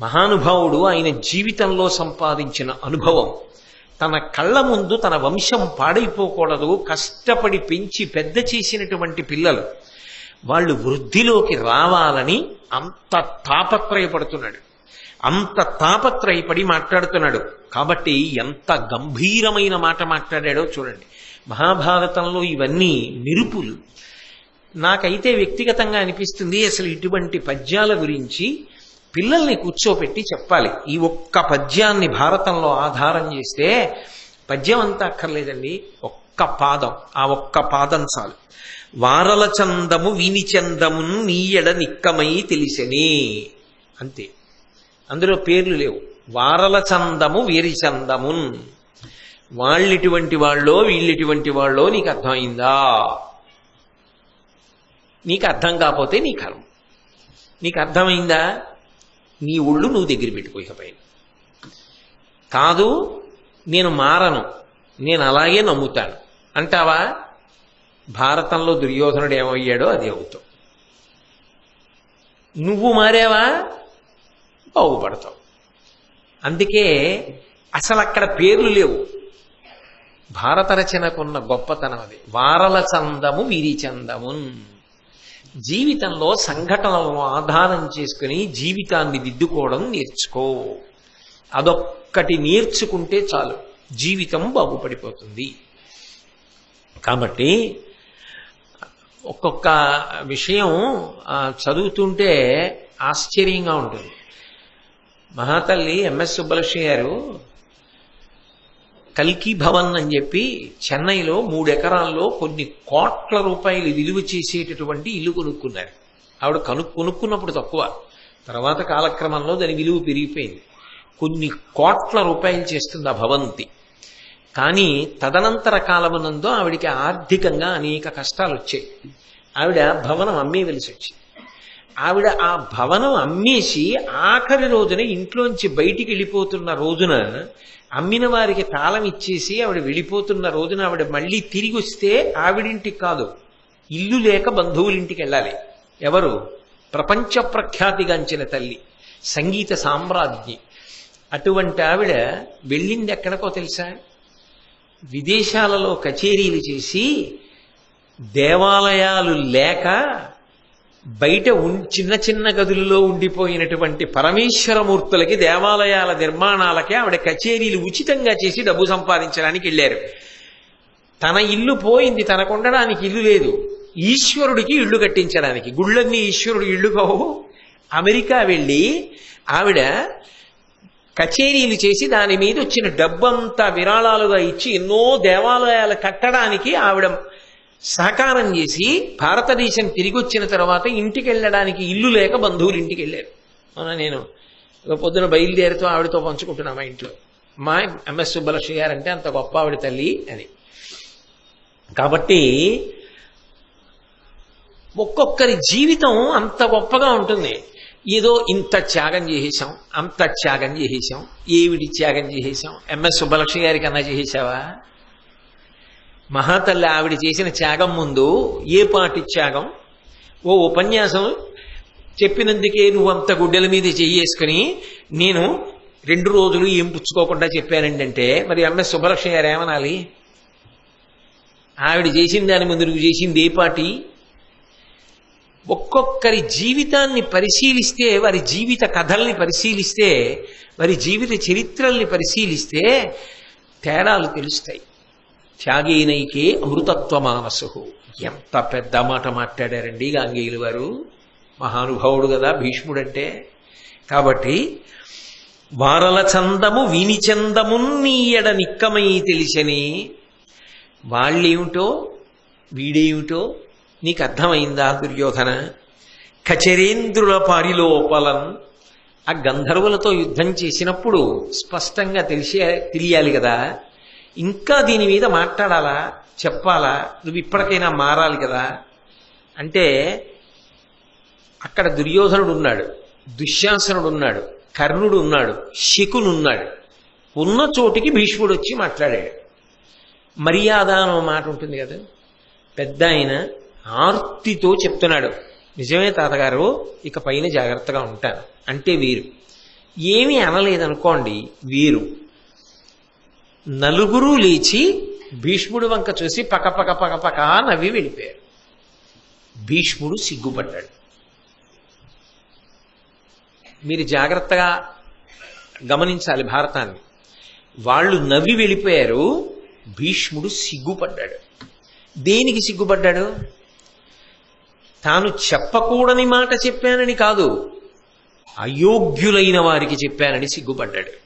మహానుభావుడు ఆయన జీవితంలో సంపాదించిన అనుభవం. తన కళ్ళ ముందు తన వంశం పాడైపోకూడదు కష్టపడి పెంచి పెద్ద చేసినటువంటి పిల్లలు. వాళ్ళు వృద్ధిలోకి రావాలని అంత తాపత్రయపడుతున్నాడు. అంత తాపత్రయపడి మాట్లాడుతున్నాడు. కాబట్టి ఎంత గంభీరమైన మాట మాట్లాడాడో చూడండి. మహాభారతంలో ఇవన్నీ నిరుపులు. నాకైతే వ్యక్తిగతంగా అనిపిస్తుంది అసలు ఇటువంటి పద్యాల గురించి పిల్లల్ని కూర్చోపెట్టి చెప్పాలి. ఈ ఒక్క పద్యాన్ని భారతంలో ఆధారం చేస్తే పద్యం అంతా అక్కర్లేదండి. ఒక్క పాదం. ఆ ఒక్క పాదం చాలు. వారల చందము వీని చందము నీయడ నిక్కమై తెలిసని అంతే. అందులో పేర్లు లేవు. వారల చందము వీరి చందమున్ వాళ్ళిటువంటి వాళ్ళో వీళ్ళిటువంటి వాళ్ళో నీకు అర్థమైందా? నీకు అర్థం కాకపోతే నీ కర్మ. నీకు అర్థమైందా? నీ ఒళ్ళు నువ్వు దగ్గర పెట్టుకోకపోయి కాదు నేను మారను. నేను అలాగే నమ్ముతాను. అంటావా? భారతంలో దుర్యోధనుడు ఏమయ్యాడో అది అవుతావు. నువ్వు మారావా? బాగుపడతావు. అందుకే అసలు అక్కడ పేర్లు లేవు. భారత రచనకున్న గొప్పతనం అది. వారల చందము వీరి చందమున్. జీవితంలో సంఘటనలను ఆధారం చేసుకుని జీవితాన్ని దిద్దుకోవడం నేర్చుకో. అదొక్కటి నేర్చుకుంటే చాలు. జీవితం బాగుపడిపోతుంది. కాబట్టి ఒక్కొక్క విషయం చదువుతుంటే ఆశ్చర్యంగా ఉంటుంది. మహాతల్లి ఎంఎస్ సుబ్బలక్ష్మి గారు కల్కి భవన్ అని చెప్పి చెన్నైలో మూడు ఎకరాల్లో కొన్ని కోట్ల రూపాయలు విలువ చేసేటటువంటి ఇల్లు కొనుక్కున్నారు. ఆవిడ కను కొనుక్కున్నప్పుడు తక్కువ. తర్వాత కాలక్రమంలో దాని విలువ పెరిగిపోయింది. కొన్ని కోట్ల రూపాయలు చేస్తుంది ఆ భవంతి. కానీ తదనంతర కాలమునందు ఆవిడికి ఆర్థికంగా అనేక కష్టాలు వచ్చాయి ఆవిడ భవనం అమ్మేవలసి వచ్చింది ఆవిడ ఆ భవనం అమ్మేసి ఆఖరి రోజున ఇంట్లోంచి బయటికి వెళ్ళిపోతున్న రోజున అమ్మిన వారికి తాళం ఇచ్చేసి ఆవిడ వెళ్ళిపోతున్న రోజున ఆవిడ మళ్ళీ తిరిగి వస్తే ఆవిడింటికి కాదు ఇల్లు లేక బంధువులింటికి వెళ్ళాలి. ఎవరు? ప్రపంచ ప్రఖ్యాతిగాంచిన తల్లి సంగీత సామ్రాజ్ఞి. అటువంటి ఆవిడ వెళ్ళింది ఎక్కడికో తెలుసా? విదేశాలలో కచేరీలు చేసి దేవాలయాలు లేక బయట చిన్న చిన్న గదులలో ఉండిపోయినటువంటి పరమేశ్వరమూర్తులకి దేవాలయాల నిర్మాణాలకి ఆవిడ కచేరీలు ఉచితంగా చేసి డబ్బు సంపాదించడానికి వెళ్ళారు. తన ఇల్లు పోయింది తనకు ఉండడానికి ఇల్లు లేదు. ఈశ్వరుడికి ఇల్లు కట్టించడానికి. గుళ్ళన్నీ ఈశ్వరుడు ఇల్లు కావు. అమెరికా వెళ్ళి ఆవిడ కచేరీలు చేసి దాని మీద వచ్చిన డబ్బంతా విరాళాలుగా ఇచ్చి ఎన్నో దేవాలయాలు కట్టడానికి ఆవిడ సహకారం చేసి భారతదేశం తిరిగి వచ్చిన తర్వాత ఇంటికి వెళ్ళడానికి ఇల్లు లేక బంధువులు ఇంటికి వెళ్ళారు అవునా నేను పొద్దున బయలుదేరితో ఆవిడతో పంచుకుంటున్నా మా ఇంట్లో. మా ఎంఎస్ సుబ్బలక్ష్మి గారు అంటే అంత గొప్ప ఆవిడ తల్లి అని. కాబట్టి ఒక్కొక్కరి జీవితం అంత గొప్పగా ఉంటుంది. ఏదో ఇంత త్యాగం చేసేసాం అంత త్యాగం చేసేసాం ఏమిటి త్యాగం చేసేసాం? ఎంఎస్ సుబ్బలక్ష్మి గారికి అన్నా చేసేసావా? మహాతల్లి ఆవిడ చేసిన త్యాగం ముందు ఏ పాటి త్యాగం? ఓ ఉపన్యాసం చెప్పినందుకే నువ్వు అంత గుడ్డెల మీద చెయ్యేసుకుని నేను రెండు రోజులు ఏం పుచ్చుకోకుండా చెప్పానండి అంటే మరి ఎంఎస్ సుబ్బలక్ష్మి గారు ఏమనాలి? ఆవిడ చేసిన దాని ముందు నువ్వు చేసింది ఏ పాటి? ఒక్కొక్కరి జీవితాన్ని పరిశీలిస్తే వారి జీవిత కథల్ని పరిశీలిస్తే వారి జీవిత చరిత్రల్ని పరిశీలిస్తే తేడాలు తెలుస్తాయి. త్యాగేనైకే అమృతత్వ మానసు ఎంత పెద్ద మాట మాట్లాడారండి గాంగేయులు వారు మహానుభావుడు కదా భీష్ముడంటే. కాబట్టి వారల చందము వీని చందమున్నీయడ నీయడ నిక్కమై తెలిసని. వాళ్ళేమిటో వీడేమిటో నీకు అర్థమైందా దుర్యోధన? కచరేంద్రుల పారిలోపలం ఆ గంధర్వులతో యుద్ధం చేసినప్పుడు స్పష్టంగా తెలిసే తెలియాలి కదా. ఇంకా దీని మీద మాట్లాడాలా? చెప్పాలా? నువ్వు ఇప్పటికైనా మారాలి కదా? అంటే అక్కడ దుర్యోధనుడు ఉన్నాడు దుశ్శాసనుడు ఉన్నాడు కర్ణుడు ఉన్నాడు శకునున్నాడు ఉన్నాడు. ఉన్న చోటికి భీష్ముడు వచ్చి మాట్లాడాడు. మర్యాద అని మాట ఉంటుంది కదా? పెద్ద ఆయన ఆర్తితో చెప్తున్నాడు. నిజమే తాతగారు ఇక పైన జాగ్రత్తగా ఉంటాను. అంటే వీరు. ఏమీ అనలేదనుకోండి వీరు. నలుగురు లేచి భీష్ముడు వంక చూసి పక పక పక పక నవ్వి వెళ్ళిపోయారు. భీష్ముడు సిగ్గుపడ్డాడు. మీరు జాగ్రత్తగా గమనించాలి భారతాన్ని. వాళ్ళు నవ్వి వెళ్ళిపోయారు భీష్ముడు సిగ్గుపడ్డాడు. దేనికి సిగ్గుపడ్డాడు? తాను చెప్పకూడని మాట చెప్పానని కాదు అయోగ్యులైన వారికి చెప్పానని సిగ్గుపడ్డాడు.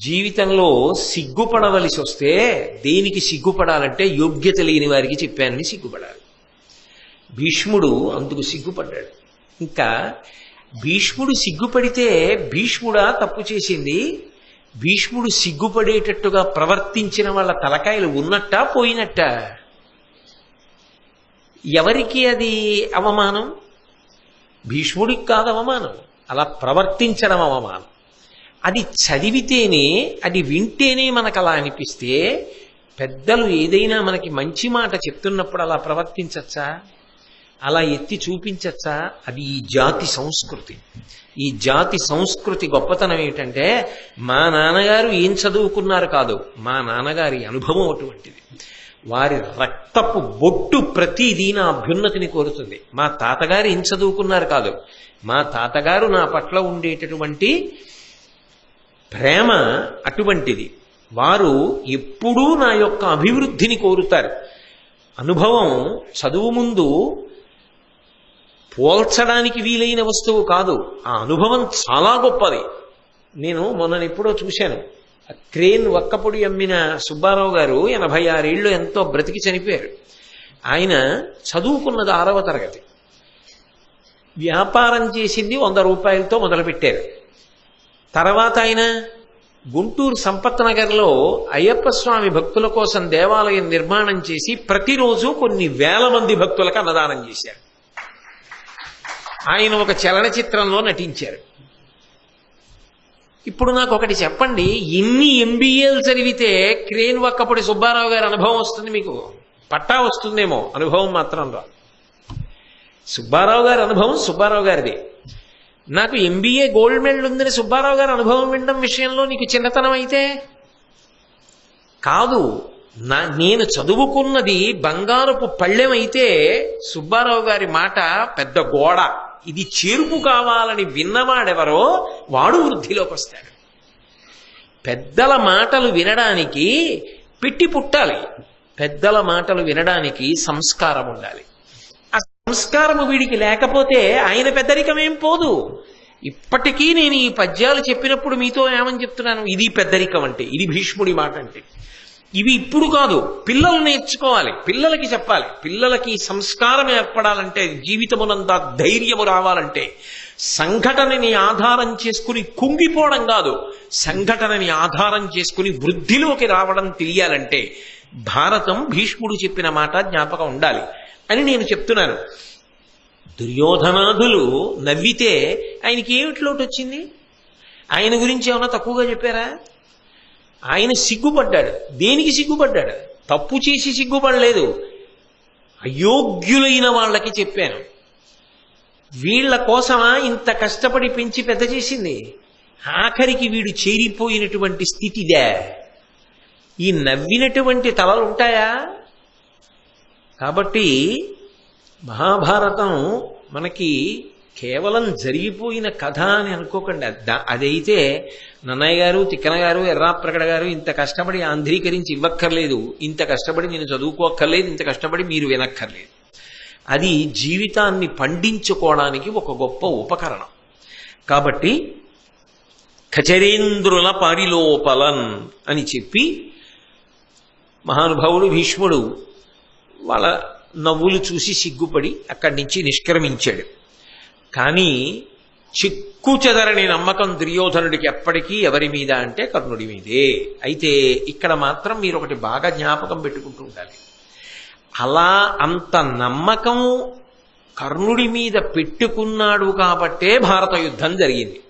జీవితంలో సిగ్గుపడవలసి వస్తే దేనికి సిగ్గుపడాలంటే యోగ్యత లేని వారికి చెప్పానని సిగ్గుపడాలి. భీష్ముడు అందుకు సిగ్గుపడ్డాడు. ఇంకా భీష్ముడు సిగ్గుపడితే భీష్ముడా తప్పు చేసింది. భీష్ముడు సిగ్గుపడేటట్టుగా ప్రవర్తించిన వాళ్ళ తలకాయలు ఉన్నట్టా పోయినట్టా? ఎవరికి అది అవమానం? భీష్ముడికి కాదు అవమానం. అలా ప్రవర్తించడం అవమానం. అది చదివితేనే అది వింటేనే మనకు అలా అనిపిస్తే పెద్దలు ఏదైనా మనకి మంచి మాట చెప్తున్నప్పుడు అలా ప్రవర్తించచ్చా? అలా ఎత్తి చూపించచ్చా? అది ఈ జాతి సంస్కృతి. ఈ జాతి సంస్కృతి గొప్పతనం ఏంటంటే మా నాన్నగారు ఏం చదువుకున్నారు కాదు మా నాన్నగారి అనుభవం అటువంటిది. వారి రక్తపు బొట్టు ప్రతిదీ నా అభ్యున్నతిని కోరుతుంది. మా తాతగారు ఏం చదువుకున్నారు కాదు మా తాతగారు నా పట్ల ఉండేటటువంటి ప్రేమ అటువంటిది. వారు ఎప్పుడూ నా యొక్క అభివృద్ధిని కోరుతారు. అనుభవం చదువు ముందు పోల్చడానికి వీలైన వస్తువు కాదు. ఆ అనుభవం చాలా గొప్పది. నేను మొన్న ఎప్పుడో చూశాను. ఆ క్రేన్ ఒక్కపొడి అమ్మిన సుబ్బారావు గారు ఎనభై ఆరేళ్ళు ఎంతో బ్రతికి చనిపోయారు. ఆయన చదువుకున్నది ఆరవ తరగతి. వ్యాపారం చేసింది వంద రూపాయలతో మొదలుపెట్టారు. తర్వాత ఆయన గుంటూరు సంపత్ నగర్లో అయ్యప్ప స్వామి భక్తుల కోసం దేవాలయం నిర్మాణం చేసి ప్రతిరోజు కొన్ని వేల మంది భక్తులకు అన్నదానం చేశారు. ఆయన ఒక చలనచిత్రంలో నటించారు. ఇప్పుడు నాకు ఒకటి చెప్పండి. ఇన్ని ఎంబీఏలు చదివితే క్రేన్ ఒక్కపొడి సుబ్బారావు గారి అనుభవం వస్తుంది మీకు? పట్టా వస్తుందేమో. అనుభవం మాత్రం రాదు. సుబ్బారావు గారి అనుభవం సుబ్బారావు గారిది. నాకు ఎంబీఏ గోల్డ్ మెడల్ ఉందని సుబ్బారావు గారి అనుభవం వినడం విషయంలో నీకు చిన్నతనం అయితే? కాదు. నా నేను చదువుకున్నది బంగారపు పళ్ళెమైతే సుబ్బారావు గారి మాట పెద్ద గోడ. ఇది చేరుపు కావాలని విన్నవాడెవరో వాడు వృద్ధిలోకి వస్తాడు. పెద్దల మాటలు వినడానికి పిట్టి పుట్టాలి. పెద్దల మాటలు వినడానికి సంస్కారం ఉండాలి. సంస్కారము వీడికి లేకపోతే ఆయన పెద్దరికమేం పోదు. ఇప్పటికీ నేను ఈ పద్యాలు చెప్పినప్పుడు మీతో ఏమని చెప్తున్నాను? ఇది పెద్దరికం అంటే ఇది భీష్ముడి మాట అంటే. ఇవి ఇప్పుడు కాదు పిల్లలు నేర్చుకోవాలి పిల్లలకి చెప్పాలి. పిల్లలకి సంస్కారం ఏర్పడాలంటే జీవితమునంతా ధైర్యము రావాలంటే సంఘటనని ఆధారం చేసుకుని కుంగిపోవడం కాదు సంఘటనని ఆధారం చేసుకుని వృద్ధిలోకి రావడం తెలియాలంటే భారతం భీష్ముడు చెప్పిన మాట జ్ఞాపకం ఉండాలి. అని నేను చెప్తున్నాను. దుర్యోధనాదులు నవ్వితే ఆయనకి ఏమిటి లోటు వచ్చింది ఆయన గురించి ఏమైనా తక్కువగా చెప్పారా? ఆయన సిగ్గుపడ్డాడు. దేనికి సిగ్గుపడ్డాడు? తప్పు చేసి సిగ్గుపడలేదు. అయోగ్యులైన వాళ్ళకి చెప్పాను. వీళ్ళ కోసమా ఇంత కష్టపడి పెంచి పెద్ద చేసింది? ఆఖరికి వీడు చేరిపోయినటువంటి స్థితిదే. ఈ నవ్వినటువంటి తలలు ఉంటాయా? కాబట్టి మహాభారతం మనకి కేవలం జరిగిపోయిన కథ అని అనుకోకండి. అదైతే నన్నయ్య గారు తిక్కన గారు ఎర్రాప్రగడ గారు ఇంత కష్టపడి ఆంధ్రీకరించి ఇవ్వక్కర్లేదు. ఇంత కష్టపడి నేను చదువుకోక్కర్లేదు. ఇంత కష్టపడి మీరు వినక్కర్లేదు. అది జీవితాన్ని పండించుకోవడానికి ఒక గొప్ప ఉపకరణం. కాబట్టి కచరేంద్రుల పారిలోపలన్ అని చెప్పి మహానుభావుడు భీష్ముడు వాళ్ళ నవ్వులు చూసి సిగ్గుపడి అక్కడి నుంచి నిష్క్రమించాడు. కానీ చిక్కు చెదరని నమ్మకం దుర్యోధనుడికి ఎప్పటికీ ఎవరి మీద అంటే కర్ణుడి మీదే. అయితే ఇక్కడ మాత్రం మీరు ఒకటి బాగా జ్ఞాపకం పెట్టుకుంటూ ఉండాలి. అలా అంత నమ్మకం కర్ణుడి మీద పెట్టుకున్నాడు కాబట్టే భారత యుద్ధం జరిగింది.